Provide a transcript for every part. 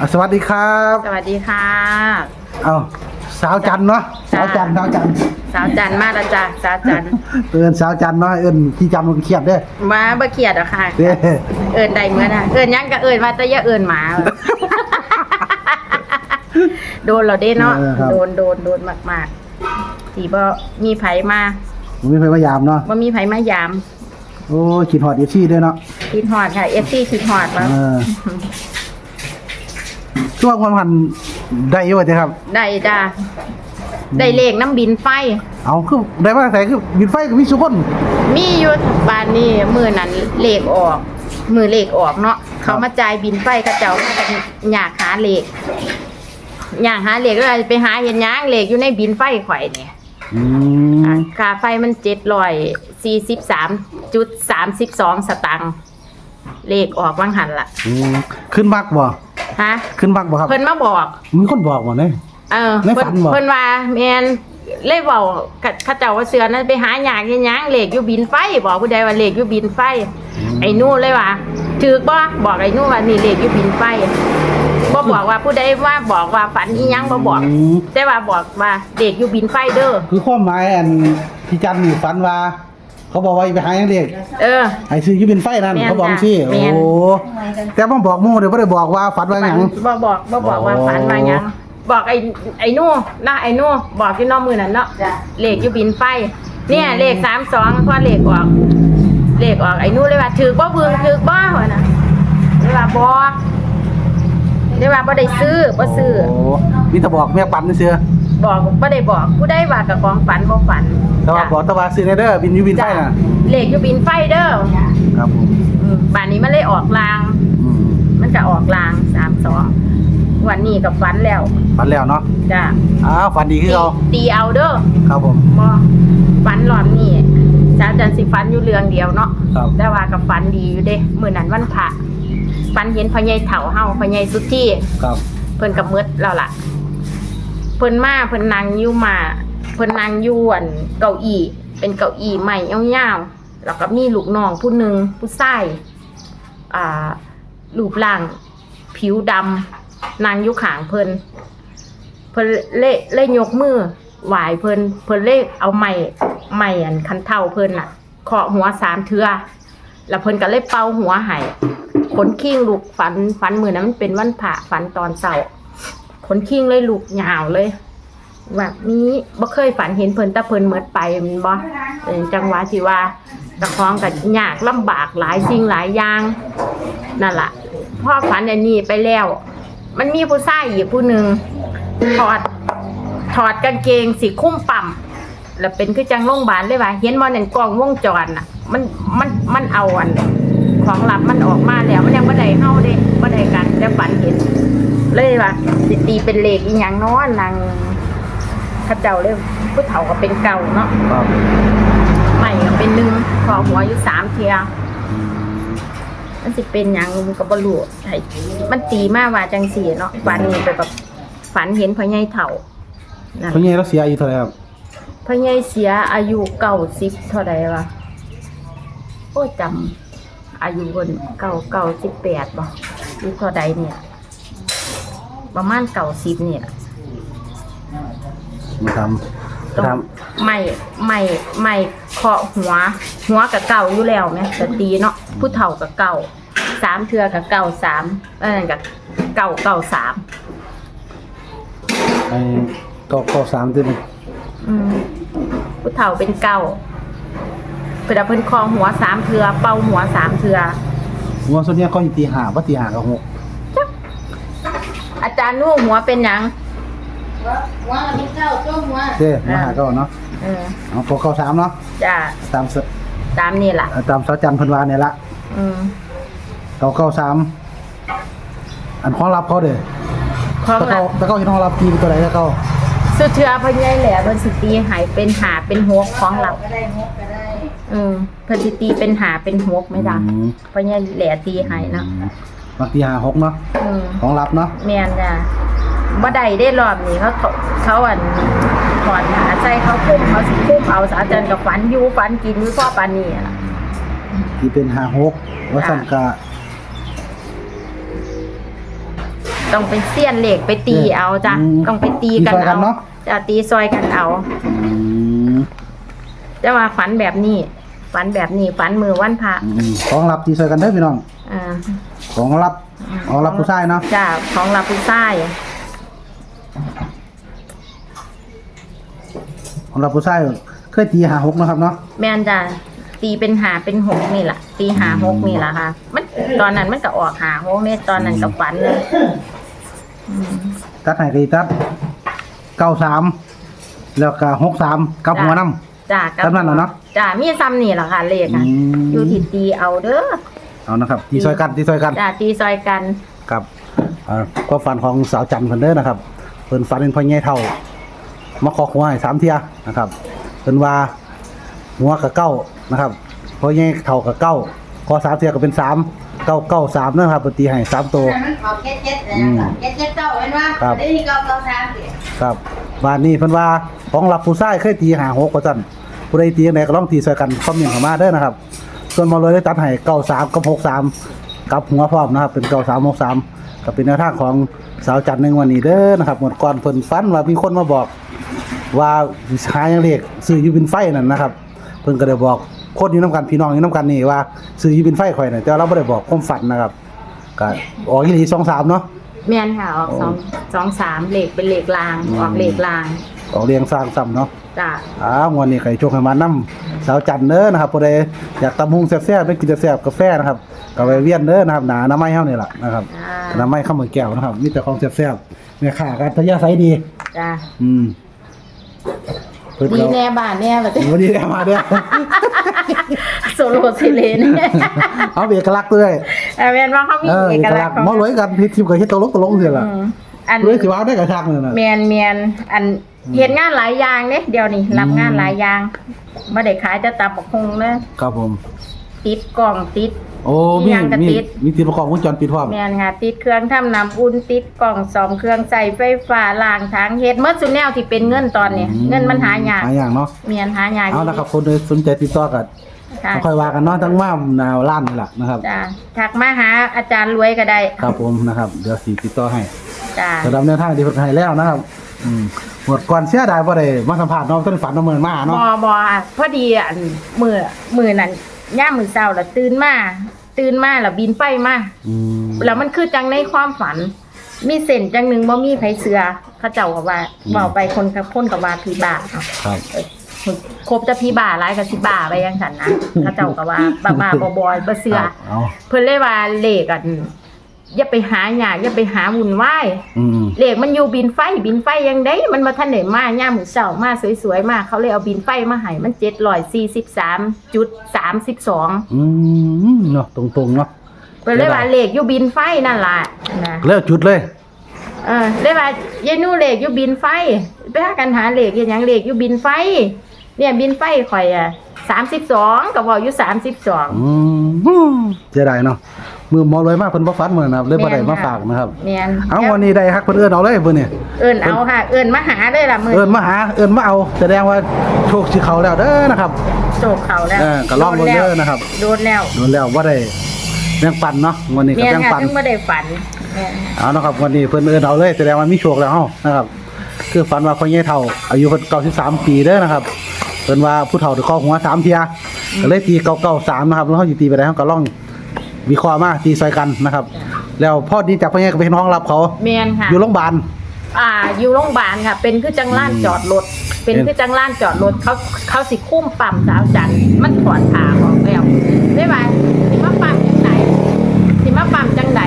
อะสวัสดีครับสวัสดีค่ะ เอาสาวจันเนาะสาวจันสาวจันสาวจันมาแล้วจ้ะสาวจันเอินสาวจันเนาะเอินพี่จันมันเครียดเด้อมาบ่เขียดหรอกค่ะ เด้เอินใดเหมือนอะเอินหยังก็เอินว่าแต่อย่าเอินหมา โดนเราเด้เนาะโดนโดนโดนมากๆที่บ่มีไผมาผมไม่เคยพยายามเนาะบ่มีไผมายามโอ้ยคิดฮอดเอฟซีด้วยเนาะคิดฮอดค่ะ FC คิดฮอดว่าเออ ช่วงวันพันได้อยังไงครับ ได้จ้ะได้เลขน้ำบินไฟ เอาคือได้มาแต่คือบินไฟกับมีสุคนมีอยู่บ้านนี่มือนั้นเลขออก มือเลขออกเนาะเขามาจ่ายบินไฟเขาเจ้ามาจากอยากหาเลขอยากหาเลขก็เลยไปหาเห็นหยางเลขอยู่ในบินไฟข่อยเนี่ยอืมอะค่าไฟมันเจ็ดร้อยสี่สิบสามจุดสามสิบสองสตังค์เลขออกว่างหันละอืมขึ้นบักบ่ ฮะขึ้นบักบ่ครับเพิ่นมาบอก มีคนบอกบ่เนี่ย เออในเพิ่ฝันนบ่ เพิ่นว่าแมนเล่เบาเข้าเจ้าว่าเสือนั้นไปหาหยากเห็นหยางเลขอยู่บินไฟบอกผู้ใดว่าเลขอยู่บินไฟ ไอ้นู่นเลยว่าถือบ่บอกไอ้นู่นว่านี่เลขอยู่บินไฟบ่บอกว่าผู้ใดว่าบอกว่าฝันอีหยังบ่บอก มแต่ว่าบอกว่าเลขอยู่บินไฟเด้อ คือความหมายอันพี่จันนี่ฝันว่า เขาบอกว่าไปหาอย่างเด็กเออ ไอ้ซื้ออยูเป็นไฟนั่นแม่นเขาบอกจ้ะสิแม่โอ้น แต่บ่บอกหมู่เดี๋ยวบ่ได้บอกว่าฝันว่าหยัง บ่บอกบ่บอกว่าอ๋อฝันว่าหยัง บอกไอ้ไอ้นู่นนะไอ้นู่นบอกที่น้องมือนั่นเนาะเลขอยู่บินไฟ เนี่ยเลข32พอเลขออก เลขออกไอ้นู่นเลยว่าถือบ่เบิ่งถือบ่ว่าน่ะเลยว่าบ่เลยว่าบ่ได้ซื้อบ่ซื้อโอ้มีแต่บอกแม่ปันซื่อ บอกบ่ได้บอกผู้ใดว่ากับของฝันบ่ฝันแต่ว่าจ้ะบอกแต่ว่าซื้อในเด้อบินอยูบินไฟจ้ะน่ะเลขอยู่บินไฟเด้อครับผมอืมบ้านนี้มันเลยออกลาง อืมมันก็ออกลาง32วันนี้กับฝันแล้วฝันแล้วเนาะจ้ะอ้าวฝันดีคือเอาตีเอาเด้อครับผมบ่ฝันหลอนนี่จ้าจันสิฝันอยู่เรื่องเดียวเนาะ ครับแต่ว่ากับฝันดีอยู่เด้มื้อนั้นวันพระฝันเห็นพ่อใหญ่เฒ่าเฮาพ่อใหญ่สุดที่ครับเพิ่นกับมืดแล้วล่ะ เพิ่นมาเพิ่นนั่งอยู่มาเพิ่นนั่งอยู่อันเก้าอี้เป็นเก้าอี้ใหม่ยาวๆแล้วก็มีลูกน้องผู้หนึ่งผู้ชายอ่ารูปร่าง ผิวดำนั่งอยู่ข้างเพิ่นเพิ่นเล่เล่ยกมือไหวเพิ่นเพิ่นเล่เอาไม้ไม้อันคันเท่าเพิ่นน่ะเคาะหัวสามเทือแล้วเพิ่นก็เลยเป่าหัวให้ขนคิงลูกฝันฝันมือนั้นมันเป็นวันพระฝันตอนเช้า ขนคิงเลยลูกยาวเลย แบบนี้บ่เคยฝันเห็นเพิ่นต่เพิ่นเมิดไปมันบ่เป็นจังหวะที่ว่าตะคองกับยากลำบากหลายสิ่งหลายอย่างนั่นล่ะพ่อฝันอันนี้ไปแล้ว มันมีผู้ชายอีกผู้หนึ่งถอดถอดกางเกงสีคุ้มปั่มแล้วเป็นคือจังโรงพยาบาลเลยว่าเห็นบ่นั่นกล้องวงจรน่ะ มันมันมันเอาอัน ของลับมันออกมาแล้ว มันยังบ่ได้เฮาเด้บ่ได้กันแต่ฝันเห็น เลยว่าสิตีเป็นเลขอีหยังเนาะนางข้าเจ้าเลยผู้เฒ่าก็เป็นเก่าเนาะครับใหม่ก็เป็นหนึ่งพอหัวอยู่สามเทียมันสิเป็นหยังมันก็บ่รู้ให้มันตีมาว่าจังสี่เนาะฝันนี่ไปแบบฝันเห็นพ่อใหญ่เฒ่านั่นเพิ่นใหญ่เราเสียอายุเท่าไหร่ครับพ่อใหญ่เสียอายุเก้าสิบเท่าใดวะโอ้ยจำ อายุคนเก้าเก้าสิบแปดบ่หรือเท่าใดเนี่ย ประมาณเก้าสิบเนี่ยมาทำต้องทไม่ไม่ไม่เคาะหัว หัวกับเก่าอยู่แล้วไหมแต่ตีเนาะผู้เฒ่ากับเก่าสามเทือกับเก่าสามเอันนั้นกับเก่าเก่าสามำไอ้ตอกตอกสามตัวนี่อืมผู้เฒ่าเป็นเก่า เพื่อเพิ่นคลองหัวสามเทือเป่าหัวสามเทือหัวส่วนเนี้ยเขาอยู่ตีห้าบ่ตีห้ากับหกอาจารย์นู่หัวเป็นหยัง ว่ามีเจ้าจ้องว่าเด้มาหาก็เนาะเออเอาพอเข้าสามเนาะจ้าตามสตามนี่ล่ะ ตามสาวจันทร์เพันวาเนี่ยละอืมเขาเข้าสามอันของรับเขาเด้อของแต่หลัเขากแต่เขาเห็นของรับตีเป็นตัวไหนแล้วเขา สุดเทือเพิ่นใหญ่แหล่เพิ่นสิตีใหายเป็นหาเป็นหกของหลัก ก็ได้งกก็ได้ อืมเพิ่นสิตีเป็นหาเป็นหกไม่ได้อืมเพราะเนี่ยแหล่ตีให้เนาะบางทีห้าหกเนาะอืมของรับเนาะแม่นจ้ะบ่ได้ได้รอบนี้เขาถเขาอันถอดหาใส่เขาคุ้มเขาสิคุ้มเอาอาจารย์กับฝันอยู่ฝันกินอยู่พ่อปานนี้อะ ที่เป็นห้าหกว่าสั่นกะต้องเป็นเสี้ยนเหล็กไปตีเอาจ้ะอืมต้องไปตีกันตีซอยกัเอานเนอะจะตีซอยกันเอา อืมแต่ว่าฝันแบบนี้ ฝันแบบนี้ฝันมือวันพระอืมของรับที่ช่วยกันเด้อพี่น้อง อ่าของรับของรับผู้ชายเนาะจ้ะของรับผู้ชายของรับผู้ชายเคยตีหาหกเนาะครับเนาะ แม่นจ้ะตีเป็นหาเป็นหกนี่แหละตีหาหกนี่แหละค่ะ มันตอนนั้นมันก็ออกหาหกเนี่ยตอนนั้นก็ฝันเลยอืมตัดให้ตีตัดเก้าสามแล้วก็หกสามกับหัวน้ำ จ้ะจำนั้นเหรอเนาะ จ้ะมีซ้ำนี่แหละค่ะเลขอะอืม อยู่ที่ตีเอาเด้อเอานะครับตีซอยกันตีซอยกัน จ้ะตีซอยกัน ครับอ่าก็ฝันของสาวจันทร์เพิ่นเด้อนะครับ เพิ่นฝันเป็นพ่อใหญ่เท่า มาขอหัวให้สามเที่ยนะครับ เพิ่นว่าหัวกับเก้านะครับพ่อใหญ่เท่ากับเก้าขอสามเที่ยก็เป็นสามเก้าเก้าสามนะครับเพิ่นตีให้สามตัวมันออกเจ็ดเจ็ดเลยอืมนะเจ็ดเจ็ดเก้าเห็นว่าครับ เดี๋ยวนี้เก้าเก้าสามสิครับบ้านนี้เพิ่นว่าของรับผู้ชายเคยตีหาหกว่าซั่น ผู้ใดตีจังไดก็ลองตีใส่กันคอมเมนต์เข้ามาเด้อนะครับ ส่วนมาเลยได้ตัดให้93กับ63กับหัวพร้อมนะครับ เป็น93 63ก็เป็นแนวทางของสาวจันทร์ในวันนี้เด้อนะครับหมดก่อนเพิ่นฝันว่ามีคนมาบอก ว่าหายังเลขซื้อยูบินไฟนั่นนะครับ เพิ่นก็ได้บอกคนอยู่นํกันพี่น้องอยู่นํกันนี่ว่าซื้อยูบินไฟข่อยน่ะแต่เราบ่ได้บอกความฝันนะครับก็ออกอีหลี23เนาะ แม่นค่ะออกสองสองสามเหลขเป็นเหลขลางออกเหลขลาง ออกเรียงสร้างซ้ำเนาะจ้ะอ้าววันนี้ใครโชคให้มานํสาวจันทร์เด้อนะครับผู้ใดอยากตำหุงแซ่บๆไปกินแซ่บๆกาแฟนะครับก็ไปเวียนเด้อนะครับหนาน้ำไม้เฮานี่ล่ะนะครับจ้าน้ำไม้ข้าวเหมือนแก้วนะครับมีแต่ของแซ่บๆแม่ค้ากันทะยาไสดี จ้ะอืมเพิ่นดีก็ แน่บ้านแน่แบบวันนี้ได้มาเด้อโซโลซิเลนเอาเอกลักษณ์ด้วยแต่แม่นว่าเขามีเออเอเอกกลัลักกษษณ์ณ์ของมอรวยกันเฮ็ดคลิปก็เฮ็ดตลกตลกซี่ล่ะอืมอัน รวยสิว่าได้กระชักนั่นน่ะเมียนเมียนอัน เฮ็ดงานหลายอย่างเด้เดี๋ยวนี้รับงานหลายอย่างบ่ได้ขายแต่ตาปกคงเด้อครับผม ติดกล่องติด โอ้มีมีหยังกระมีติด มีติดประกอบวงจรปิดพร้อมแม่นค่ะติดเครื่องทำน้ำอุ่นติดกล่องซ่อมเครื่องใส่ไฟฟ้าล้างทางเฮ็ดหมดซุแนวที่เป็นเงินตอนนี้เงินมันหายากหายากเนาะเมียนหายากเอาละครับคนใดสนใจติดต่อกันค่ะค่อยว่ากันเนาะทั้งว่าหนาวล้านนี่แหละนะครับ จ้าทักมาหาอาจารย์รวยก็ได้ครับผมนะครับ เดี๋ยวสีติดต่อให้จ้า สำหรับแนวทางที่เพิ่นให้แล้วนะครับ อืม หมดก่อนเสียดายบ่ได้มาสัมภาษณ์เนาะต้นฝันน้ำเมินมาบเนาะอบอพอดีอันมือมือนั้นย่ามมือเช้าแล้วตื่นมาตื่นมาแล้วบินไปมาอืม แล้วมันคือจังในความฝัน มีเส้นจังหนึ่งบ่มีไผเสือเขาเจ้าก็ว่าเว้าไปคนกับคนกับว่าผีบาเนาะครับ เอ้ยครบจะผีบาหลายกับสิบาไปยังสันนะเขาเจ้าก็ว่าบ้าบ้าๆบอยๆบ่เสือครับเอา เพิ่นเลยว่าเลขอัน อย่าไปหาหยากอย่าไปหาวุ่นวายอืมเลขมันอยู่บินไฟบินไฟยังได้มันมาทันได้มาย่ามมือเช้ามาสวยๆมาเขาเลยเอาบินไฟมาให้มัน743จุด32อืมเนาะตรงๆเนาะเพิ่นเลยว่าเลขอยู่บินไฟนั่นล่ะนะเลิกจุดเลย เออเลยว่ายายหนูเลขอยู่บินไฟ ไปหากันหาเลขเฮ็ดหยังเลขอยู่บินไฟ เนี่ยบินไฟข่อยอะ32ก็เว้าอยู่32อืมเสียดายเนาะ มือหมอเลยมาเพิ่นบ่ฟันมื้อนะครับเลยบ่ได้มาฝากนะครับแม่นเอาวันนี้ได้ฮักเพิ่นเอิ้นเอาเลยเบิ่นนี่เอิ้นเอาค่ะ เอิ้นมาหาเลยล่ะมื้อเอิ้นมาหาเอิ้นมาเอาแสดงว่าโชคสิเข้าแล้วเด้อนะครับโจกเขาแล้วเออก็ลองเบิ่งเด้อนะครับโดนแล้วโดนแล้วบ่ได้แบ่งปันเนาะวันนี้ก็แม่นแบ่งค่ะปันถึงบ่ได้ฝันแม่นเอานะครับวันนี้เพิ่นเอิ้นเอาเลยแสดงว่ามีโชคแล้วเฮานะครับคือฝันว่าพ่อใหญ่เฒ่าอายุเพิ่น93ปีเด้อนะครับเพิ่นว่าผู้เฒ่าได้ข้อหัวสามเที่ยก็เลยตี993นะครับแล้วเฮาสิตีไปได้เฮาก็ลอง วิเคราะห์มาตีซอยกันนะครับ แล้วพอดีจากพ่อใหญ่ก็ไปห้องรับเขา แม่นค่ะ อยู่โรงพยาบาล อ่าอยู่โรงพยาบาลค่ะ เป็นคือจังล้านจอดรถ เป็นเห็นคือจังล้านจอดรถเขาเขาสิคุ้มปั๊มสาวจันทร์มันถอดขาออกแล้วได้ไหมสิมาปั๊มจังไดสิมาปั๊มจังได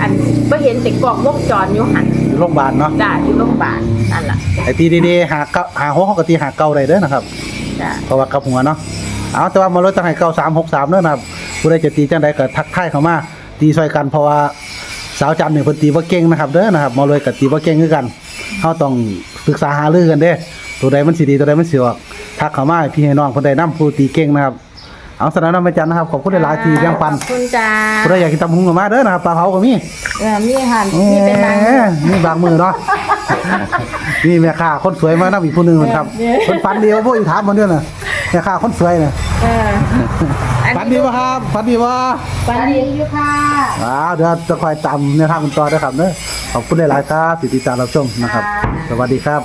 อันบ่เห็นแต่กล้องวงจรอยู่หันอยู่โรงพยาบาลเนาะจ้าอยู่โรงพยาบาลนั่นล่ะไอ้ตีดีๆหาเก้าหาหัวเขาก็ตีหาเก้าได้เด้อนะครับ จ้าเพราะว่ากับหัวเนาะเอาแต่ว่ามาลดตั้งให้เก้าสามหกสามเด้อนะครับ ผู้ใดจะตีจังใดก็ทักทายเข้ามาตีซอยกันเพราะว่าสาวจันทร์เนี่ยเพิ่นตีบ่เก่งนะครับเด้อนะครับมาเลยกับตีบ่เก่งคือกันเฮาต้องปรึกษาหารือกันเด้ตัวใดมันสิดีตัวใดมันสิออกทักเข้ามาให้พี่ให้น้องเพิ่นได้นํผู้ตีเก่งนะครับเอาสำหรับน้ำอาจารย์นะครับขอบคุณหลายๆที่แบ่งปันขอบคุณจ้าผู้ใดอยากกินตำหุงก็มาเด้อนะครับปลาเผาก็มีเออมีหันมีเป็นบางเอ้ยมีบางมือเนาะนี่แม่ค้าคนสวยมากนะอีกผู้หนึงเหมือนครับเนี่ยคนฟันเดียวพวกอีกถามมันด้วยน่ะแม่ค้าคนสวยเนี่ยเอออัน ฝันดีนี้ป่ะครับฝันดีป่ะฝันสวัสดีดีอยู่ค่ะอ่าเดี๋ยวจะคอยตามแนวทางคุณต่อนะครับเนอะขอบคุณหลายๆครับติดตามรับชมนะครับ สวัสดีครับ